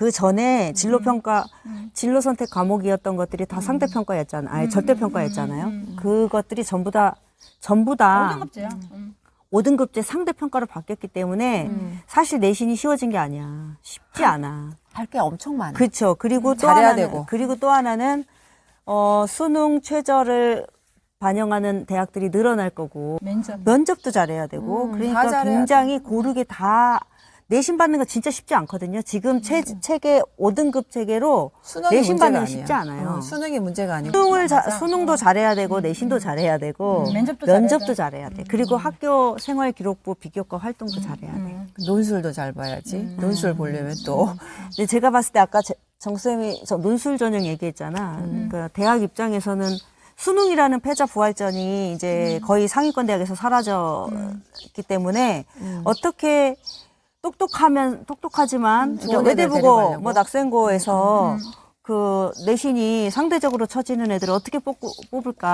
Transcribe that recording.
그 전에 진로 평가, 진로 선택 과목이었던 것들이 다 상대 평가였잖아요. 아니 절대 평가였잖아요. 그것들이 전부 다 전부 다 5등급제야. 음. 5등급제 상대 평가로 바뀌었기 때문에 사실 내신이 쉬워진 게 아니야. 쉽지 않아. 할 게 엄청 많아. 그렇죠. 그리고 또 잘해야 하나는 되고. 그리고 또 하나는 어 수능 최저를 반영하는 대학들이 늘어날 거고 면접. 면접도 잘해야 되고 음, 다 그러니까 잘해야 굉장히 고르게 다 내신 받는 거 진짜 쉽지 않거든요. 지금 체, 체계 5등급 체계로 수능이 내신 문제가 받는 게. 쉽지 않아요. 어, 수능이 문제가 아니고. 수능을 자, 수능도 잘해야 되고 내신도 잘해야 되고 음, 면접도 면접도 잘해야 돼. 그리고 학교 생활 기록부 비교과 활동도 잘해야 돼. 음. 논술도 잘 봐야지. 논술 보려면 또. 근데 제가 봤을 때 아까 제- 정 쌤이 저 논술 전형 얘기했잖아. 그러니까 대학 입장에서는 수능이라는 패자 부활전이 이제 거의 상위권 대학에서 사라졌기 때문에 어떻게 똑똑하면 똑똑하지만 그러니까 애들 외대부고? 뭐 낙생고에서 그 내신이 상대적으로 처지는 애들을 어떻게 뽑고, 뽑을까?